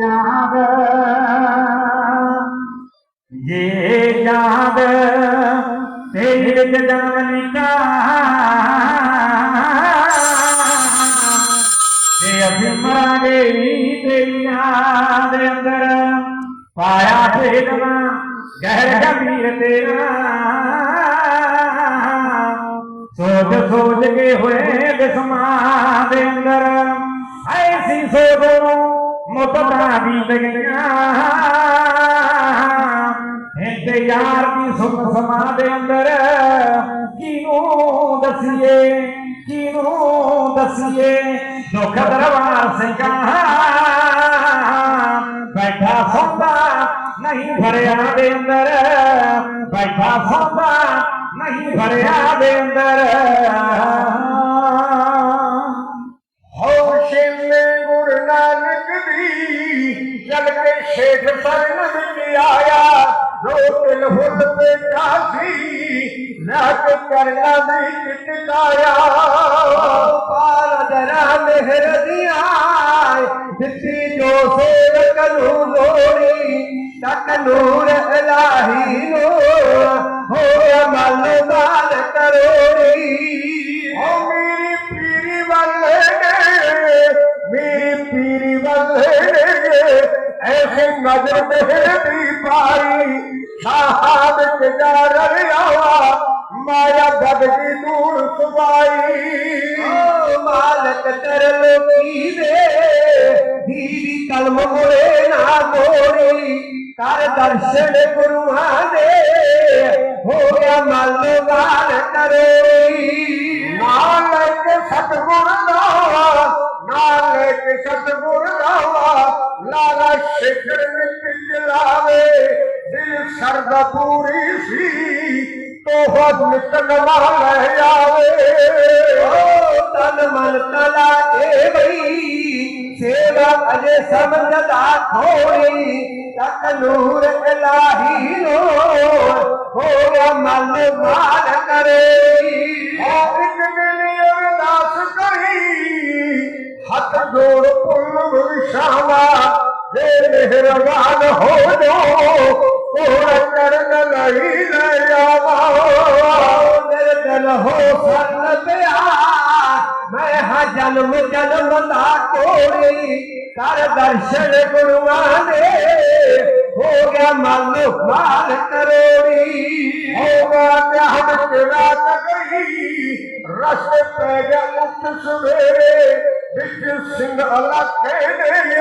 جاگ۔ یہ جدان کا۔ ابھی تیری اندر پایا پھیلنا گہر تیرا۔ سوچ سوچ کے ہوئے بسمان اندر، ایسی سوچوں ਮੁੱਦਤਾਂ ਦੀ ਗਈਆਂ ਇੰਤੇ ਯਾਰ ਦੀ ਸੁਖ ਸਮਾਂ ਦੇ ਅੰਦਰ? ਕਿਨੂੰ ਦਸੀਏ? ਕਿਨੂੰ ਦਸੀਏ? ਦੁੱਖ ਦਰਬਾਰ ਸਿੰਘਾਂ। ਬੈਠਾ ਸੌਂਦਾ ਨਹੀਂ ਭਰਿਆ ਦੇ ਅੰਦਰ। ਬੈਠਾ ਸੌਂਦਾ ਨਹੀਂ ਭਰਿਆ ਦੇ ਅੰਦਰ। جل کے شیخ سر نبی آیا۔ روکل ہد پہ کافی رات کرنا نہیں کٹکایا پارا درہ مہر دیا جتی جو سیر کلو لوڑی، تک نور الہی نور۔ ہو یا ملتا نظر مہر دی پائی شاہد تجار ریا مایا بد دی دور سبائی مالک تر لوکی دے دیوی کلم مرے نہ گوری۔ کار درشن گروہاں دے ہو گیا مل وال کرے مالک ستگڑ ਨਾਨਕ ਸਤਗੁਰ ਦਾ ਲਾਲਾ ਸ਼ਿਖਰ ਵਿੱਚ ਜਲਾਵੇ ਦਿਲ ਸਰਦਾ ਪੂਰੀ ਸੀ ਤੋਹਦ ਨਿਕਲ ਲੈ ਆਵੇ ਓ ਤਨ ਮਨ ਤਲਾ ਕੇ ਬਈ ਸੇਵਾ ਅਜੇ ਸਮਝਦਾ ਥੋੜੀ ਤੱਕ ਨੂਰ ਇਲਾਹੀ ਨੂੰ ਹੋ ਗਿਆ ਮਨ ਮਾਲ ਕਰੇ ਓ ਇੱਕ ਦਿਨ ਅਰਦਾਸ ਕਰੀ حضور کل شامہ مہربان ہو جو پورا کرن نہیں لیا دل ہو سنت میں ہاں جنم جنم دا کوڑی کر درشن گروان ہو گیا مال مال کروڑی ہوگا دہن چلا تگئی رس پہ گیا اٹھ سویرے۔ بچ سنگھ اللہ کہنے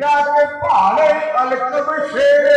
یا کے پہاڑے الکب شیرے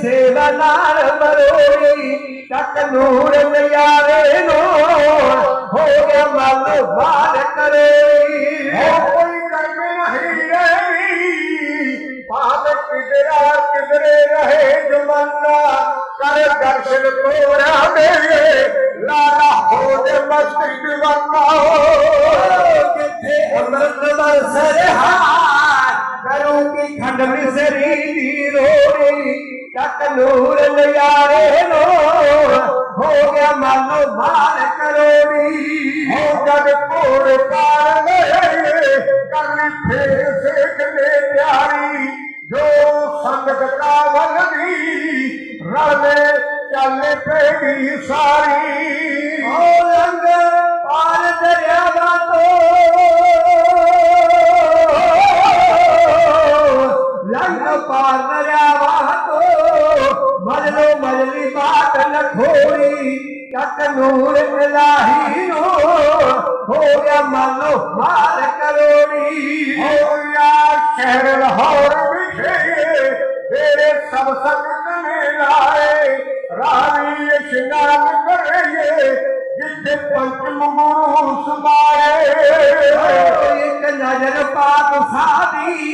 சேவனால் மரோடி கக்கனூர் کر لالا ہو سر کروں کی کھنڈ مصری ਨੂਰ ਨਿਆਰੇ ਨੂੰ ਹੋ ਗਿਆ ਮਨ ਮਾਲ ਕਰੋੜੀ। ਹੋ ਜਦ ਕੋੜ ਪਾਰ ਗਏ, ਕਰਨੀ ਫੇਰ ਸੇਖਨੇ ਪਿਆਰੀ। ਜੋ ਸੰਗਤ ਕਾਵਲ ਦੀ ਰਲੇ ਚੱਲ ਪੈਗੀ ਸਾਰੀ। ਓ ਲੰਗ مجلو مجلی بات نہ کھوئی کک نور ملاہی نور ہو یا مانو مال کروڑی ہو یا شہر لہور بکھے تیرے سب سکت میں لائے راوی شنام کرے رہے پنچ مگرو مروس ایک نجر پاک سادی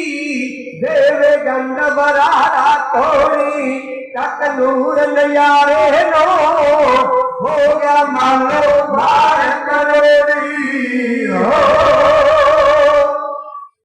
دیوے گنڈ برارا کھوڑی ਕੱਕ ਨੂਰ ਨਿਆਰੇ ਨੋ ਹੋ ਗਿਆ ਮਨ ਮਾਰ ਕਰੋੜੀ ਹੋ